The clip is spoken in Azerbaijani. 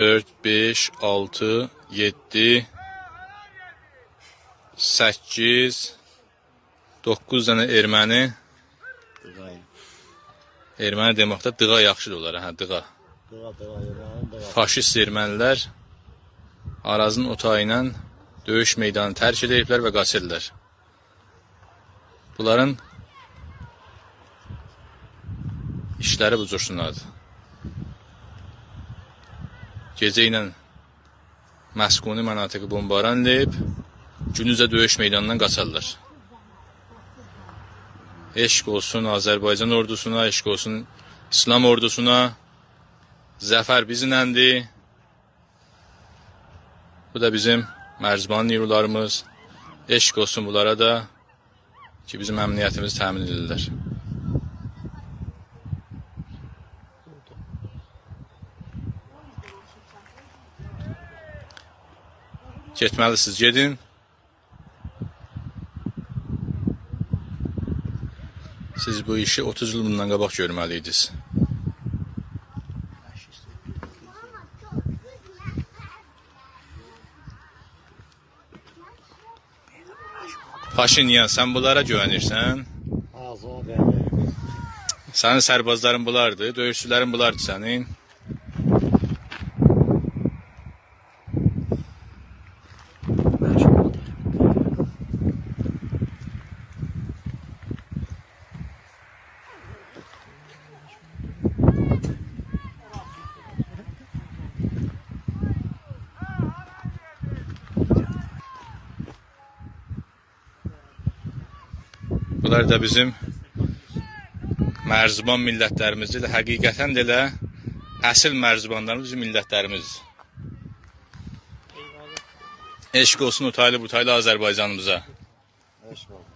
4, 5, 6, 7, 8, 9 dənə erməni. Erməni deməkdə dığa yaxşıdır onlara, hə, dığa. Dıqa dıqa yeməyin dıqa. Faşist ermənilər Arazın otağı ilə döyüş meydanını tərk ediblər və qaçırlar. Bunların işləri bu cürsündadır. Gecə ilə məskuni mənatiqi bombaranlayıb, gündüzə döyüş meydanından qaçarlar. Eşq olsun Azərbaycan ordusuna, eşq olsun İslam ordusuna. Zəfər bizimləndir. Bu da bizim mərziban nirularımız. Eşq olsun bunlara da ki, bizim əmniyyətimizi təmin edirlər. Getməlisiniz, gedin. Siz bu işi 30 il bundan qabaq görməliydiniz. Paşinyan, sən bunlara güvənirsən? Sənin sərbazların bunlardır, döyüşçülərin bunlardır sənin. Bunlar da bizim Mərziban millətlərimizdir. Həqiqətən də elə əsl mərzibanlarımız bizim millətlərimizdir. Eşq olsun o taylı bu taylı Azərbaycanımıza. Eşq olsun.